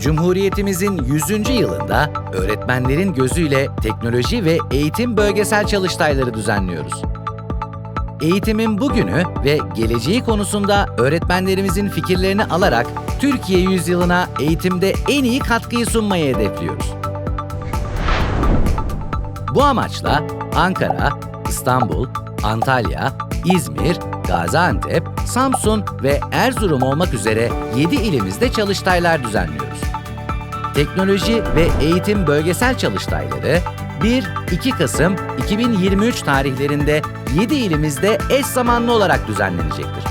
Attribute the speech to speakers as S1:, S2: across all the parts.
S1: Cumhuriyetimizin 100. yılında öğretmenlerin gözüyle teknoloji ve eğitim bölgesel çalıştayları düzenliyoruz. Eğitimin bugünü ve geleceği konusunda öğretmenlerimizin fikirlerini alarak Türkiye yüzyılına eğitimde en iyi katkıyı sunmayı hedefliyoruz. Bu amaçla Ankara, İstanbul, Antalya, İzmir, Gaziantep, Samsun ve Erzurum olmak üzere 7 ilimizde çalıştaylar düzenliyoruz. Teknoloji ve Eğitim Bölgesel Çalıştayları 1-2 Kasım 2023 tarihlerinde 7 ilimizde eş zamanlı olarak düzenlenecektir.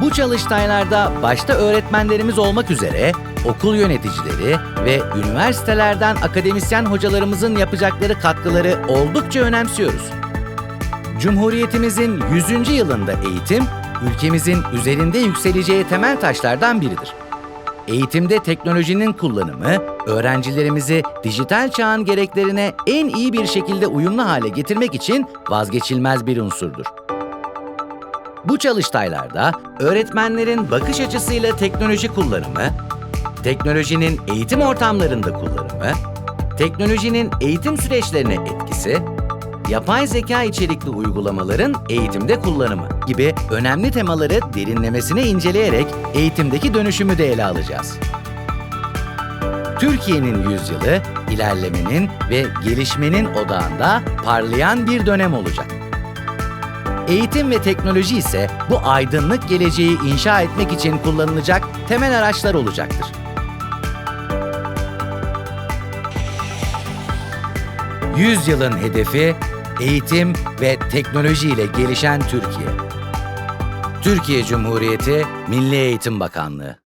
S1: Bu çalıştaylarda başta öğretmenlerimiz olmak üzere okul yöneticileri ve üniversitelerden akademisyen hocalarımızın yapacakları katkıları oldukça önemsiyoruz. Cumhuriyetimizin 100. yılında eğitim, ülkemizin üzerinde yükseleceği temel taşlardan biridir. Eğitimde teknolojinin kullanımı, öğrencilerimizi dijital çağın gereklerine en iyi bir şekilde uyumlu hale getirmek için vazgeçilmez bir unsurdur. Bu çalıştaylarda öğretmenlerin bakış açısıyla teknoloji kullanımı, teknolojinin eğitim ortamlarında kullanımı, teknolojinin eğitim süreçlerine etkisi, yapay zeka içerikli uygulamaların eğitimde kullanımı gibi önemli temaları derinlemesine inceleyerek eğitimdeki dönüşümü de ele alacağız. Türkiye'nin yüzyılı ilerlemenin ve gelişmenin odağında parlayan bir dönem olacak. Eğitim ve teknoloji ise bu aydınlık geleceği inşa etmek için kullanılacak temel araçlar olacaktır. Yüzyılın hedefi eğitim ve teknoloji ile gelişen Türkiye. Türkiye Cumhuriyeti Milli Eğitim Bakanlığı